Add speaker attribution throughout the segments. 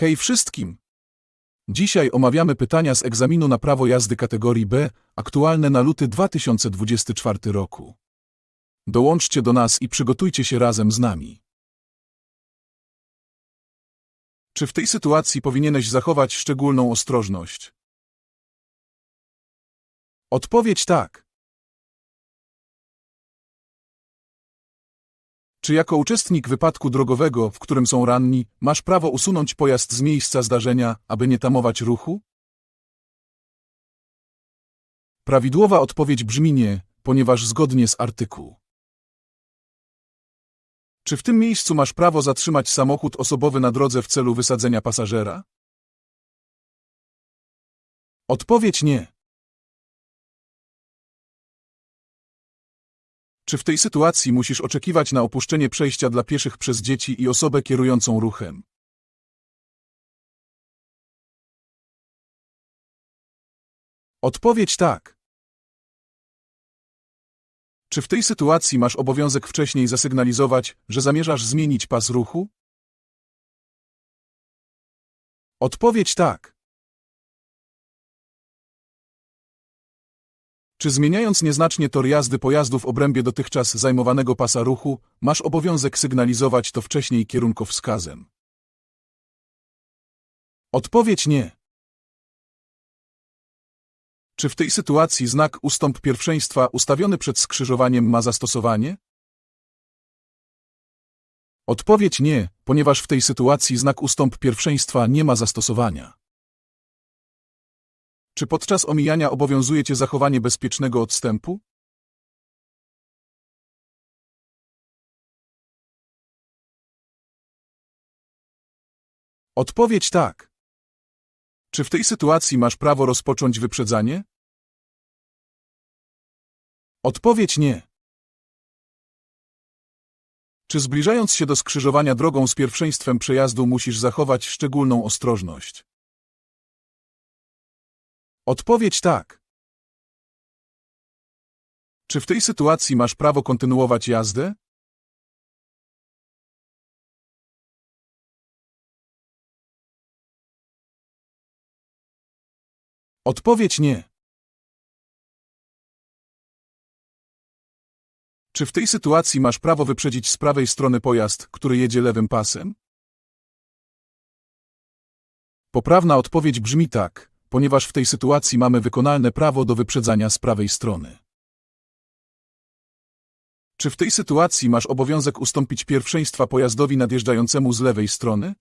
Speaker 1: Hej wszystkim! Dzisiaj omawiamy pytania z egzaminu na prawo jazdy kategorii B, aktualne na luty 2024 roku. Dołączcie do nas i przygotujcie się razem z nami. Czy w tej sytuacji powinieneś zachować szczególną ostrożność? Odpowiedź tak. Czy jako uczestnik wypadku drogowego, w którym są ranni, masz prawo usunąć pojazd z miejsca zdarzenia, aby nie tamować ruchu? Prawidłowa odpowiedź brzmi nie, ponieważ zgodnie z artykuł. Czy w tym miejscu masz prawo zatrzymać samochód osobowy na drodze w celu wysadzenia pasażera? Odpowiedź nie. Czy w tej sytuacji musisz oczekiwać na opuszczenie przejścia dla pieszych przez dzieci i osobę kierującą ruchem? Odpowiedź tak. Czy w tej sytuacji masz obowiązek wcześniej zasygnalizować, że zamierzasz zmienić pas ruchu? Odpowiedź tak. Czy zmieniając nieznacznie tor jazdy pojazdu w obrębie dotychczas zajmowanego pasa ruchu, masz obowiązek sygnalizować to wcześniej kierunkowskazem? Odpowiedź nie. Czy w tej sytuacji znak ustąp pierwszeństwa ustawiony przed skrzyżowaniem ma zastosowanie? Odpowiedź nie, ponieważ w tej sytuacji znak ustąp pierwszeństwa nie ma zastosowania. Czy podczas omijania obowiązuje Cię zachowanie bezpiecznego odstępu? Odpowiedź tak. Czy w tej sytuacji masz prawo rozpocząć wyprzedzanie? Odpowiedź nie. Czy zbliżając się do skrzyżowania drogą z pierwszeństwem przejazdu musisz zachować szczególną ostrożność? Odpowiedź tak. Czy w tej sytuacji masz prawo kontynuować jazdę? Odpowiedź nie. Czy w tej sytuacji masz prawo wyprzedzić z prawej strony pojazd, który jedzie lewym pasem? Poprawna odpowiedź brzmi tak, ponieważ w tej sytuacji mamy wykonalne prawo do wyprzedzania z prawej strony. Czy w tej sytuacji masz obowiązek ustąpić pierwszeństwa pojazdowi nadjeżdżającemu z lewej strony?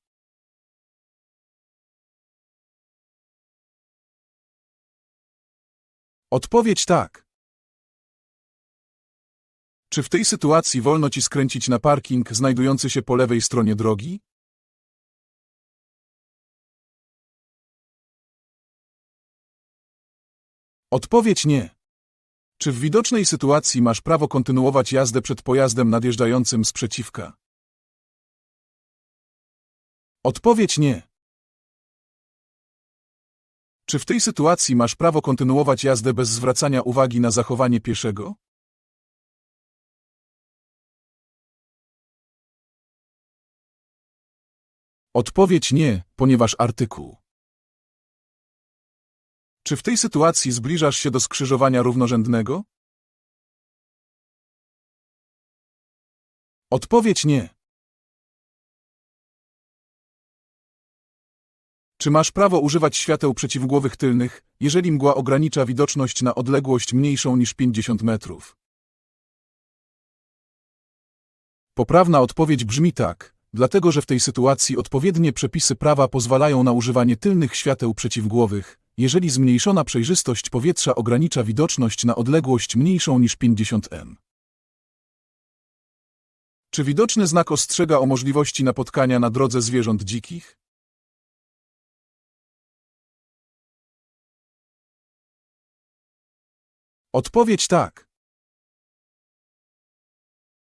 Speaker 1: Odpowiedź tak. Czy w tej sytuacji wolno ci skręcić na parking znajdujący się po lewej stronie drogi? Odpowiedź nie. Czy w widocznej sytuacji masz prawo kontynuować jazdę przed pojazdem nadjeżdżającym z przeciwka? Odpowiedź nie. Czy w tej sytuacji masz prawo kontynuować jazdę bez zwracania uwagi na zachowanie pieszego? Odpowiedź nie, ponieważ artykuł. Czy w tej sytuacji zbliżasz się do skrzyżowania równorzędnego? Odpowiedź nie. Czy masz prawo używać świateł przeciwmgłowych tylnych, jeżeli mgła ogranicza widoczność na odległość mniejszą niż 50 metrów? Poprawna odpowiedź brzmi tak, dlatego że w tej sytuacji odpowiednie przepisy prawa pozwalają na używanie tylnych świateł przeciwmgłowych, jeżeli zmniejszona przejrzystość powietrza ogranicza widoczność na odległość mniejszą niż 50 m. Czy widoczny znak ostrzega o możliwości napotkania na drodze zwierząt dzikich? Odpowiedź tak.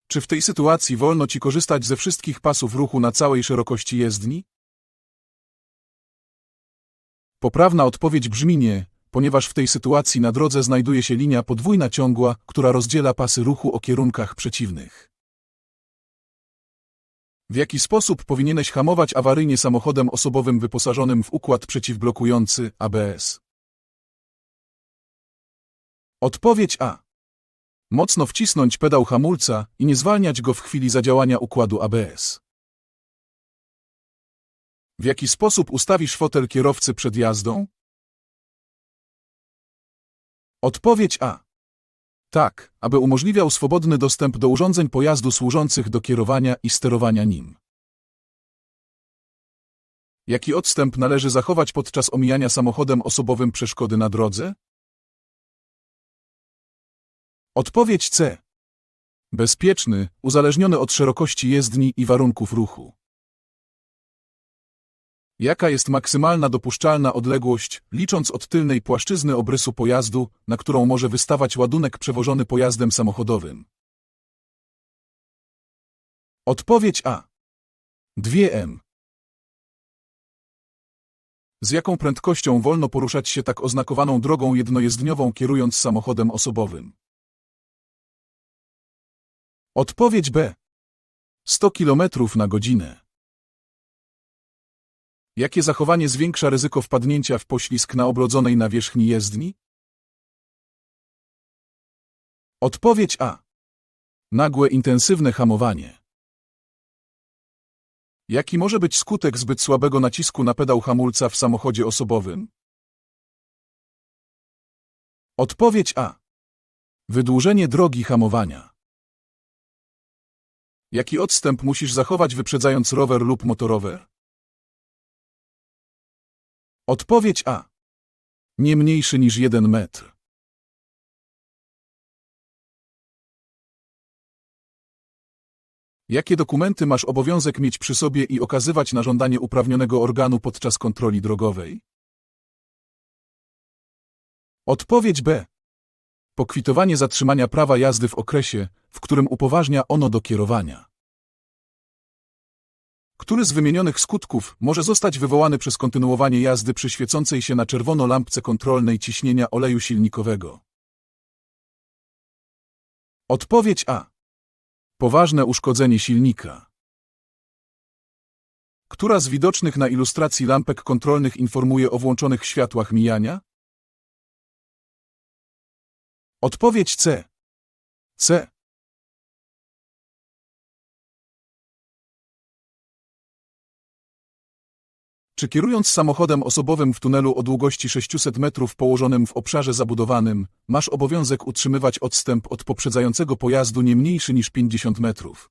Speaker 1: Czy w tej sytuacji wolno Ci korzystać ze wszystkich pasów ruchu na całej szerokości jezdni? Poprawna odpowiedź brzmi nie, ponieważ w tej sytuacji na drodze znajduje się linia podwójna ciągła, która rozdziela pasy ruchu o kierunkach przeciwnych. W jaki sposób powinieneś hamować awaryjnie samochodem osobowym wyposażonym w układ przeciwblokujący ABS? Odpowiedź A. Mocno wcisnąć pedał hamulca i nie zwalniać go w chwili zadziałania układu ABS. W jaki sposób ustawisz fotel kierowcy przed jazdą? Odpowiedź A. Tak, aby umożliwiał swobodny dostęp do urządzeń pojazdu służących do kierowania i sterowania nim. Jaki odstęp należy zachować podczas omijania samochodem osobowym przeszkody na drodze? Odpowiedź C. Bezpieczny, uzależniony od szerokości jezdni i warunków ruchu. Jaka jest maksymalna dopuszczalna odległość, licząc od tylnej płaszczyzny obrysu pojazdu, na którą może wystawać ładunek przewożony pojazdem samochodowym? Odpowiedź A. 2M. Z jaką prędkością wolno poruszać się tak oznakowaną drogą jednojezdniową kierując samochodem osobowym? Odpowiedź B. 100 km na godzinę. Jakie zachowanie zwiększa ryzyko wpadnięcia w poślizg na obrodzonej nawierzchni jezdni? Odpowiedź A. Nagłe, intensywne hamowanie. Jaki może być skutek zbyt słabego nacisku na pedał hamulca w samochodzie osobowym? Odpowiedź A. Wydłużenie drogi hamowania. Jaki odstęp musisz zachować wyprzedzając rower lub motorower? Odpowiedź A. Nie mniejszy niż 1 metr. Jakie dokumenty masz obowiązek mieć przy sobie i okazywać na żądanie uprawnionego organu podczas kontroli drogowej? Odpowiedź B. Pokwitowanie zatrzymania prawa jazdy w okresie, w którym upoważnia ono do kierowania. Który z wymienionych skutków może zostać wywołany przez kontynuowanie jazdy przy świecącej się na czerwono lampce kontrolnej ciśnienia oleju silnikowego? Odpowiedź A. Poważne uszkodzenie silnika. Która z widocznych na ilustracji lampek kontrolnych informuje o włączonych światłach mijania? Odpowiedź C. C. Czy kierując samochodem osobowym w tunelu o długości 600 metrów położonym w obszarze zabudowanym, masz obowiązek utrzymywać odstęp od poprzedzającego pojazdu nie mniejszy niż 50 metrów?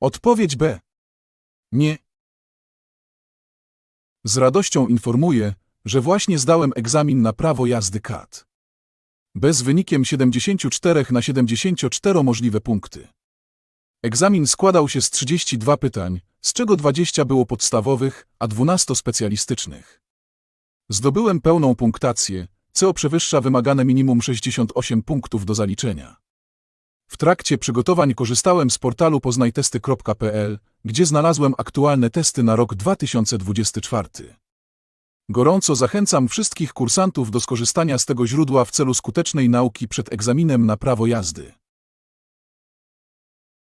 Speaker 1: Odpowiedź B. Nie. Z radością informuję, że właśnie zdałem egzamin na prawo jazdy KAT. Bez wynikiem 74 na 74 możliwe punkty. Egzamin składał się z 32 pytań, z czego 20 było podstawowych, a 12 specjalistycznych. Zdobyłem pełną punktację, co przewyższa wymagane minimum 68 punktów do zaliczenia. W trakcie przygotowań korzystałem z portalu poznajtesty.pl, gdzie znalazłem aktualne testy na rok 2024. Gorąco zachęcam wszystkich kursantów do skorzystania z tego źródła w celu skutecznej nauki przed egzaminem na prawo jazdy.